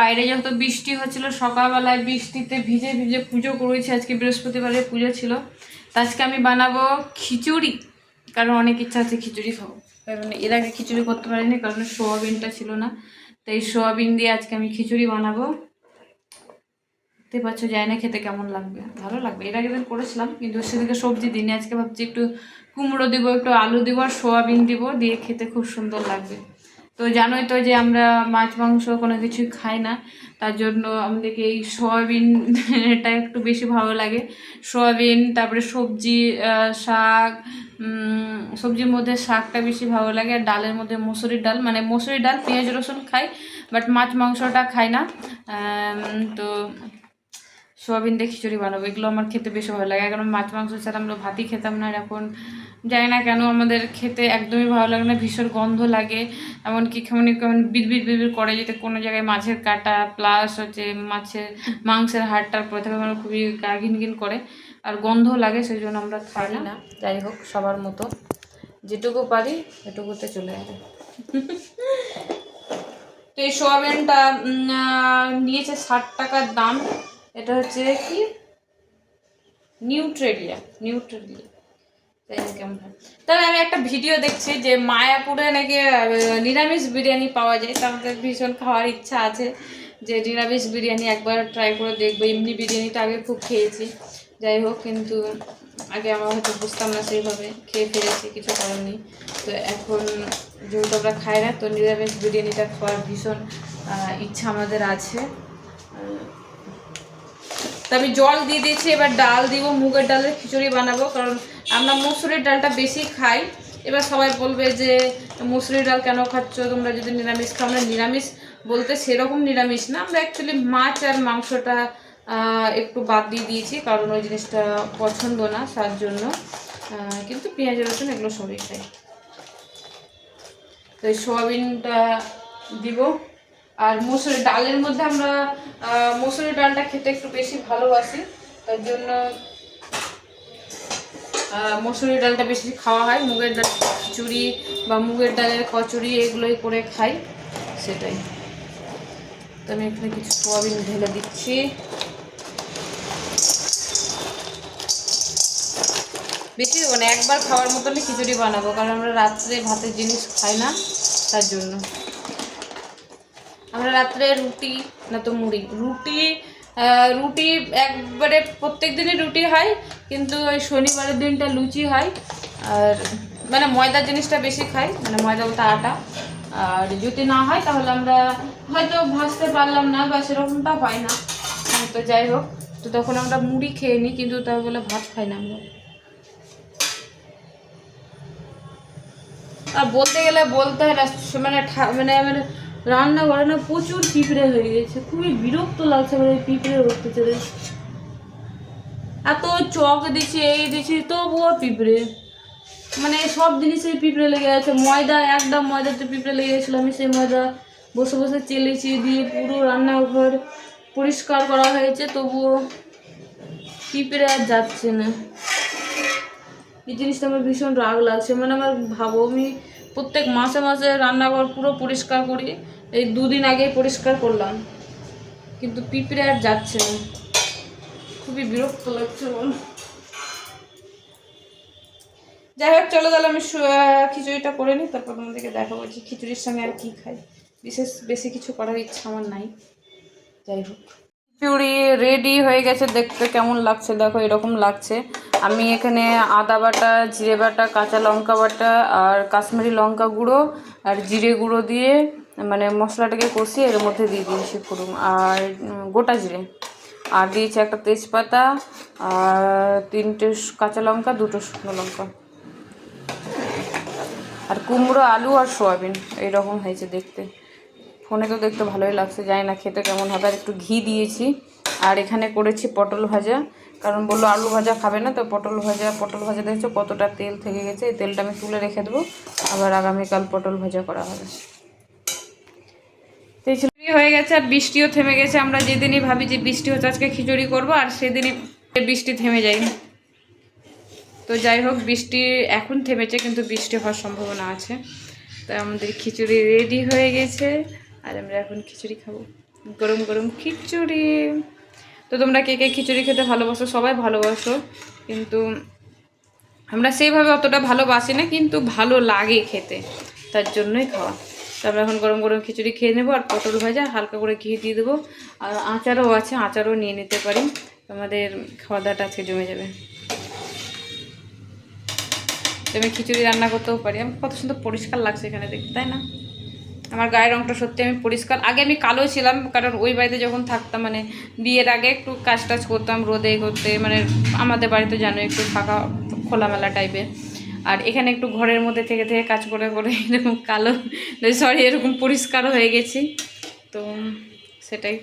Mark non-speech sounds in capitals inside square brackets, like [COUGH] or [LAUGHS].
বাইরে যত বৃষ্টি হচ্ছিল, সকালবেলায় বৃষ্টিতে ভিজে ভিজে পুজো করেছি। আজকে বৃহস্পতিবারে পুজো ছিল। তা আজকে আমি বানাবো খিচুড়ি। কারণ অনেক ইচ্ছা আছে খিচুড়ি খাব। কারণ এর আগে খিচুড়ি করতে পারিনি, কারণ সোয়াবিনটা ছিল না। তো এই সোয়াবিন দিয়ে আজকে আমি খিচুড়ি বানাবো। দেখতে পাচ্ছ যায় না খেতে কেমন লাগবে। ভালো লাগবে। এর আগে করেছিলাম, কিন্তু সেদিকে সবজি দিনে আজকে ভাবছি একটু কুমড়ো দিব, একটু আলু দিব আর সোয়াবিন দিব, দিয়ে খেতে খুব সুন্দর লাগবে। তো জানোই তো যে আমরা মাছ, মাংস কোনো কিছু খাই না। তার জন্য আমাদেরকে এই সোয়াবিনটা একটু বেশি ভালো লাগে। সোয়াবিন, তারপরে সবজি শাক সবজির মধ্যে শাকটা বেশি ভালো লাগে। আর ডালের মধ্যে মসুরির ডাল মানে মসুরির ডাল, পেঁয়াজ, রসুন খাই, বাট মাছ, মাংসটা খাই না। তো সোয়াবিন দিয়ে খিচুড়ি বানাবো। এগুলো আমার খেতে বেশি ভালো লাগে। কারণ মাছ, মাংস ছাড়া আমরা ভাতই খেতাম না। এখন জানি না কেন আমাদের খেতে একদমই ভালো লাগে না ভীষণ গন্ধ লাগে। এমনকি কেমন কেমন বিড়বিড় বিড়বিড় করে যেতে কোনো জায়গায় মাছের কাটা প্লাস হচ্ছে মাছের মাংসের হাড়টার প্রথমে আমার খুবই গা ঘিনঘিন করে। আর গন্ধ লাগে সেই জন্য আমরা খাই না। যাই হোক সবার মতো। যেটুকু পারি এটুকুতে চলে যাবে। [LAUGHS] তো এই সোয়াবিনটা নিয়েছে ষাট টাকার দাম। এটা হচ্ছে কি? নিউট্রেলিয়া নিউট্রেলিয়া। তবে আমি একটা ভিডিও দেখছি যে মায়াপুরে নাকি নিরামিষ বিরিয়ানি পাওয়া যায়। তো আমাদের ভীষণ খাওয়ার ইচ্ছা আছে যে নিরামিষ বিরিয়ানি একবার ট্রাই করে দেখব। এমনি বিরিয়ানিটা আগে খুব খেয়েছি। যাই হোক, কিন্তু আগে আমরা হয়তো বুঝতাম না সেইভাবে। খেয়ে ফেলেছি, কিছু নেই। তো এখন যেহেতু আমরা খাই না, তো নিরামিষ বিরিয়ানিটা খাওয়ার ভীষণ ইচ্ছা আমাদের আছে। তো আমি জল দিয়ে দিয়েছি, এবার ডাল দিব, মুগের ডালের খিচুড়ি বানাবো, কারণ আমরা মসুরির ডালটা বেশি খাই। এবার সবাই বলবে যে, মসুরির ডাল কেন খাচ্ছ? তোমরা যদি নিরামিষ খাও, আমরা নিরামিষ বলতে সেরকম নিরামিষ না, আমরা অ্যাকচুয়ালি মাছ আর মাংসটা একটু বাদ দিয়ে দিয়েছি, কারণ ওই জিনিসটা পছন্দ না তার জন্য। কিন্তু পেঁয়াজ, রসুন এগুলো সবই খাই। তো সোয়াবিনটা দিব। আর মুসুরি ডালের মধ্যে আমরা আহ, মুসুরি ডালটা খেতে একটু বেশি ভালোবাসি তার জন্য মসুরি ডালটা বেশি খাওয়া হয়। মুগের ডাল খিচুড়ি বা মুগের ডালের কচুরি এগুলোই করে খাই সেটাই। তো আমি এখানে কিছু সোয়াবিন ঢেলে দিচ্ছি। বেশি মানে একবার খাওয়ার মতনই খিচুড়ি বানাবো কারণ আমরা রাত্রে ভাতের জিনিস খাই না তার জন্য। আমরা রাত্রে রুটি, না তো মুড়ি। রুটি রুটি একবারে প্রত্যেক দিনই রুটি হয়, কিন্তু ওই শনিবারের দিনটা লুচি হয়। আর মানে ময়দার জিনিসটা বেশি খাই মানে ময়দা বলতে আটা। আর যদি না হয়, তাহলে আমরা হয়তো ভাজতে পারলাম না বা সেরকমটা হয় না। তো যাই হোক, তো তখন আমরা মুড়ি খেয়ে নিই, কিন্তু তাই বলে ভাত খাই না আমরা। আর বলতে গেলে বলতে হয় মানে মানে মানে রান্না করে না প্রচুর পিঁপড়ে হয়ে গেছে। খুবই বিরক্ত লাগছে মানে পিঁপড়ে অত্যাচারে এত চক দিচ্ছি এই দিচ্ছি তবুও পিঁপড়ে। মানে সব জিনিসে পিঁপড়ে লেগে আছে। ময়দা, একদম ময়দাতে পিঁপড়ে লেগে গেছিল। আমি সেই ময়দা বসে বসে চেলেছি দিয়ে পুরো রান্নাঘর পরিষ্কার করা হয়েছে। তবুও পিঁপড়ে আর যাচ্ছে না। এই জিনিসটা আমার ভীষণ রাগ লাগছে। মানে আমার ভাবো আমি প্রত্যেক মাসে মাসে রান্নাঘর পুরো পরিষ্কার করি। এই দুদিন আগে পরিষ্কার করলাম। কিন্তু পিঁপড়ে আর যাচ্ছে না। খুবই বিরক্ত লাগছে বল। যাই হোক, চলো তাহলে আমি খিচুড়িটা করে নিই, তারপর তোমাদেরকে দেখাবো যে খিচুড়ির সঙ্গে আর কি খাই। বিশেষ বেশি কিছু করার ইচ্ছা আমার নাই। যাই হোক। খিচুড়ি রেডি হয়ে গেছে। দেখতে কেমন লাগছে? দেখো, এরকম লাগছে। আমি এখানে আদা বাটা, জিরে বাটা, কাঁচা লঙ্কা বাটা আর কাশ্মীরি লঙ্কা গুঁড়ো আর জিরে গুঁড়ো দিয়ে মানে মশলাটাকে কষিয়ে এর মধ্যে দিয়ে দিয়েছি পুরো আর গোটা জিরে। আর দিয়েছি একটা তেজপাতা আর তিনটে কাঁচা লঙ্কা, দুটো শুকনো লঙ্কা। আর কুমড়ো, আলু আর সোয়াবিন, এইরকম হয়েছে দেখতে। ফোনে তো দেখতে ভালোই লাগছে, জানি না খেতে কেমন হবে। আর একটু ঘি দিয়েছি, আর এখানে করেছি পটল ভাজা। কারণ বলল আলু ভাজা খাবে না, তো পটল ভাজা পটল ভাজা দেখছ কতটা তেল থেকে গেছে? এই তেলটা আমি তুলে রেখে দেবো, আবার আগামীকাল পটল ভাজা করা হবে। ছিল হয়ে গেছে আর বৃষ্টিও থেমে গেছে। আমরা যেদিনই ভাবি যে বৃষ্টি হচ্ছে, আজকে খিচুড়ি করব, আর সেদিনই বৃষ্টি থেমে যায়। তো যাই হোক, বৃষ্টি এখন থেমেছে, কিন্তু বৃষ্টি হওয়ার সম্ভাবনা আছে। তো আমাদের খিচুড়ি রেডি হয়ে গেছে। আর আমরা এখন খিচুড়ি খাব। গরম গরম খিচুড়ি। তো তোমরা কে কে খিচুড়ি খেতে ভালোবাসো? সবাই ভালোবাসো। কিন্তু আমরা সেইভাবে অতটা ভালোবাসি না, কিন্তু ভালো লাগে খেতে। তার জন্যই খাওয়া। তারপরে এখন গরম গরম খিচুড়ি খেয়ে নেব আর পটল ভাজা, হালকা করে ঘি দিয়ে দেবো। আর আচারও আছে, আচারও নিয়ে নিতে পারি। আমাদের খাওয়া দাওয়াটা আজকে জমে যাবে। তো আমি খিচুড়ি রান্না করতেও পারি। আমার কত সুন্দর পরিষ্কার লাগছে এখানে দেখতে, তাই না? আমার গায়ের রংটা সত্যি আমি পরিষ্কার। আগে আমি কালো ছিলাম, কারণ ওই বাড়িতে যখন থাকতাম মানে বিয়ের আগে একটু কাজ টাজ করতাম, রোদে করতে মানে আমাদের বাড়িতে জানো একটু ফাঁকা খোলামেলা টাইপের আর এখানে একটু ঘরের মধ্যে থেকে থেকে কাজ করে করে এরকম কালো, সরি, এরকম পরিষ্কার হয়ে গেছি। তো সেটাই।